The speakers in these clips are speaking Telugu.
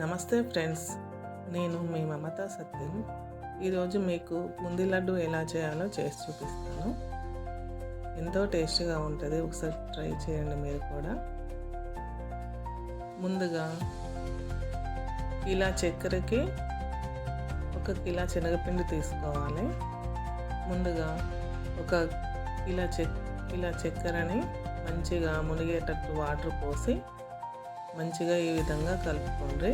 నమస్తే ఫ్రెండ్స్ నేను మీ మమతా సత్యం. ఈరోజు మీకు బూందీ లడ్డు ఎలా చేయాలో చేసి చూపిస్తాను. ఎంతో టేస్టీగా ఉంటుంది ఒకసారి ట్రై చేయండి మీరు కూడా. ముందుగా ఇలా చక్కెరకి ఒక కిలో శనగపిండి తీసుకోవాలి. ముందుగా ఒక కిలా చెక్ ఇలా చక్కెరని మంచిగా మునిగేటట్టు వాటర్ పోసి మంచిగా ఈ విధంగా కలుపుకోండి.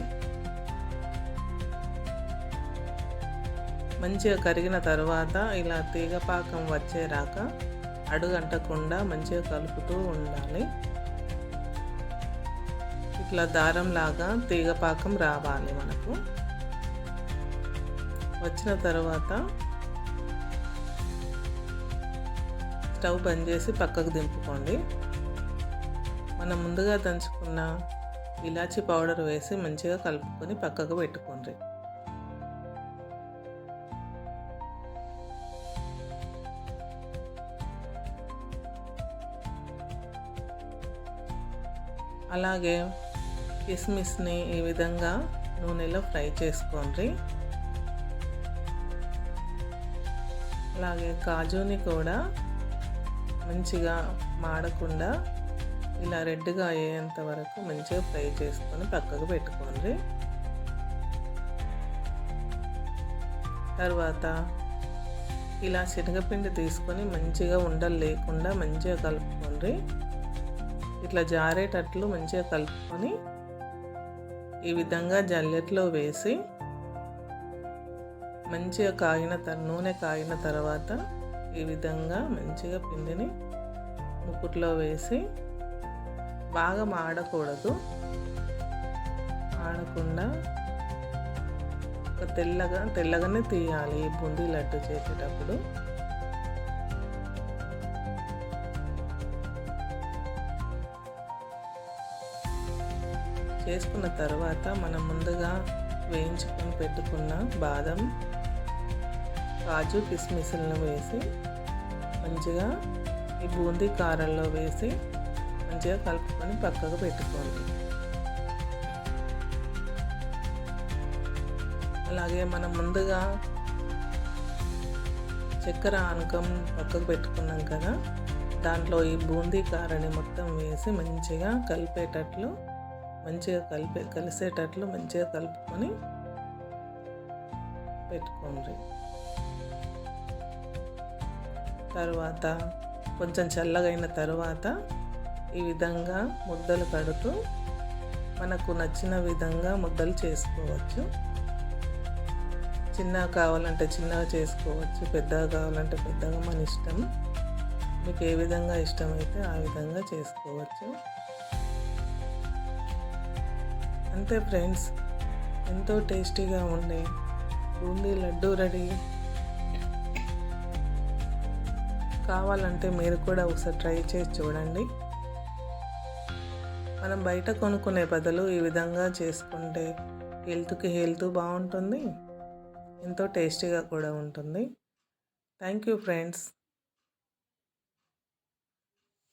మంచిగా కరిగిన తర్వాత ఇలా తీగపాకం వచ్చేరాక అడుగంటకుండా మంచిగా కలుపుతూ ఉండాలి. ఇట్లా దారం లాగా తీగపాకం రావాలి మనకు. వచ్చిన తర్వాత స్టవ్ బంద్ చేసి పక్కకు దింపుకోండి. మనం ముందుగా దంచుకున్న ఇలాచీ పౌడర్ వేసి మంచిగా కలుపుకొని పక్కకు పెట్టుకోండి. అలాగే కిస్మిస్ని ఈ విధంగా నూనెలో ఫ్రై చేసుకోండి. అలాగే కాజుని కూడా మంచిగా మాడకుండా ఇలా రెడ్గా అయ్యేంత వరకు మంచిగా ఫ్రై చేసుకొని పక్కకు పెట్టుకోండి. తర్వాత ఇలా శనగపిండి తీసుకొని మంచిగా ఉండలు లేకుండా మంచిగా కలుపుకోండి. ఇట్లా జారేటట్లు మంచిగా కలుపుకొని ఈ విధంగా జల్లెట్లో వేసి మంచిగా కాగిన నూనె కాగిన తర్వాత ఈ విధంగా మంచిగా పిండిని ముక్కుట్లో వేసి బాగా మాడకూడదు. ఆడకుండా ఒక తెల్లగా తెల్లగానే తీయాలి ఈ బూందీ లడ్డు చేసేటప్పుడు. చేసుకున్న తర్వాత మనం ముందుగా వేయించుకొని పెట్టుకున్న బాదం కాజు కిస్మిస్లను వేసి మంచిగా ఈ బూందీ కారంలో వేసి మంచిగా కలుపుకొని పక్కకు పెట్టుకోండి అలాగే మనం ముందుగా చక్కెర ఆనకం పక్కకు పెట్టుకున్నాం కదా దాంట్లో ఈ బూందీ కారని మొత్తం వేసి మంచిగా కలిపేటట్లు మంచిగా కలిపే కలిసేటట్లు మంచిగా కలుపుకొని పెట్టుకోండి. తర్వాత కొంచెం చల్లగైన తర్వాత ఈ విధంగా ముద్దలు కడుతూ మనకు నచ్చిన విధంగా ముద్దలు చేసుకోవచ్చు. చిన్నగా కావాలంటే చిన్నగా చేసుకోవచ్చు పెద్దగా కావాలంటే పెద్దగా మన ఇష్టం. మీకు ఏ విధంగా ఇష్టమైతే ఆ విధంగా చేసుకోవచ్చు. అంతే ఫ్రెండ్స్ ఎంతో టేస్టీగా ఉండే బూందీ లడ్డు రెడీ. కావాలంటే మీరు కూడా ఒకసారి ట్రై చేసి చూడండి. మనం బయట కొనుక్కునే బదులు ఈ విధంగా చేసుకుంటే హెల్త్కి హెల్త్ బాగుంటుంది ఎంతో టేస్టీగా కూడా ఉంటుంది. Thank you friends.